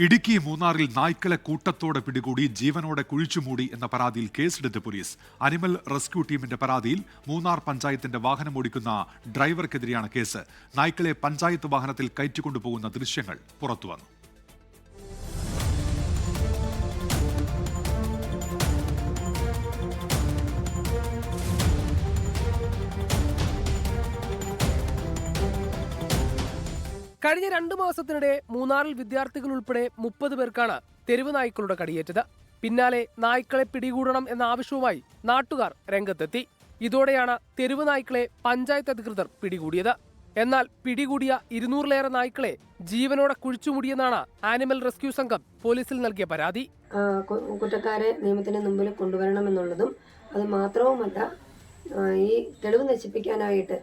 ഇടുക്കി മൂന്നാറിൽ നായ്ക്കളെ കൂട്ടത്തോടെ പിടികൂടി ജീവനോടെ കുഴിച്ചുമൂടി എന്ന പരാതിയിൽ കേസെടുത്ത് പോലീസ്. അനിമൽ റെസ്ക്യൂ ടീമിന്റെ പരാതിയിൽ മൂന്നാർ പഞ്ചായത്തിന്റെ വാഹനം ഓടിക്കുന്ന ഡ്രൈവർക്കെതിരെയാണ് കേസ്. നായ്ക്കളെ പഞ്ചായത്ത് വാഹനത്തിൽ കയറ്റിക്കൊണ്ടുപോകുന്ന ദൃശ്യങ്ങൾ പുറത്തുവന്നു. കഴിഞ്ഞ രണ്ടു മാസത്തിനിടെ മൂന്നാറിൽ വിദ്യാർത്ഥികൾ ഉൾപ്പെടെ മുപ്പത് പേർക്കാണ് തെരുവ് നായ്ക്കളുടെ കടിയേറ്റത്. പിന്നാലെ നായ്ക്കളെ പിടികൂടണം എന്ന ആവശ്യവുമായി നാട്ടുകാർ രംഗത്തെത്തി. ഇതോടെയാണ് തെരുവ് നായ്ക്കളെ പഞ്ചായത്ത് അധികൃതർ പിടികൂടിയത്. എന്നാൽ പിടികൂടിയ ഇരുന്നൂറിലേറെ നായ്ക്കളെ ജീവനോടെ കുഴിച്ചുമൂടിയെന്നാണ് ആനിമൽ റെസ്ക്യൂ സംഘം പോലീസിൽ നൽകിയ പരാതി. കുറ്റക്കാരെ നിയമത്തിന് മുമ്പിൽ കൊണ്ടുവരണമെന്നുള്ളതും അത് മാത്രവുമല്ല ഈ തെളിവ് നശിപ്പിക്കാനായിട്ട്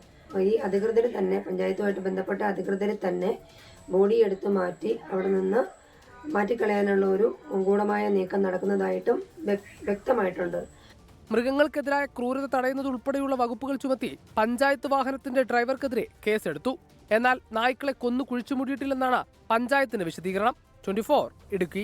ഈ അധികൃതർ തന്നെ പഞ്ചായത്തുമായിട്ട് ബന്ധപ്പെട്ട അധികൃതർ തന്നെ ബോഡി എടുത്ത് മാറ്റി അവിടെ നിന്ന് മാറ്റിക്കളയാനുള്ള ഒരു ഗൂഢമായ നീക്കം നടക്കുന്നതായിട്ടും വ്യക്തമായിട്ടുണ്ട്. മൃഗങ്ങൾക്കെതിരായ ക്രൂരത തടയുന്നത് ഉൾപ്പെടെയുള്ള വകുപ്പുകൾ ചുമത്തി പഞ്ചായത്ത് വാഹനത്തിന്റെ ഡ്രൈവർക്കെതിരെ കേസെടുത്തു. എന്നാൽ നായ്ക്കളെ കൊന്നു കുഴിച്ചുമൂടിയിട്ടില്ലെന്നാണ് പഞ്ചായത്തിന്റെ വിശദീകരണം. ട്വന്റി ഇടുക്കി.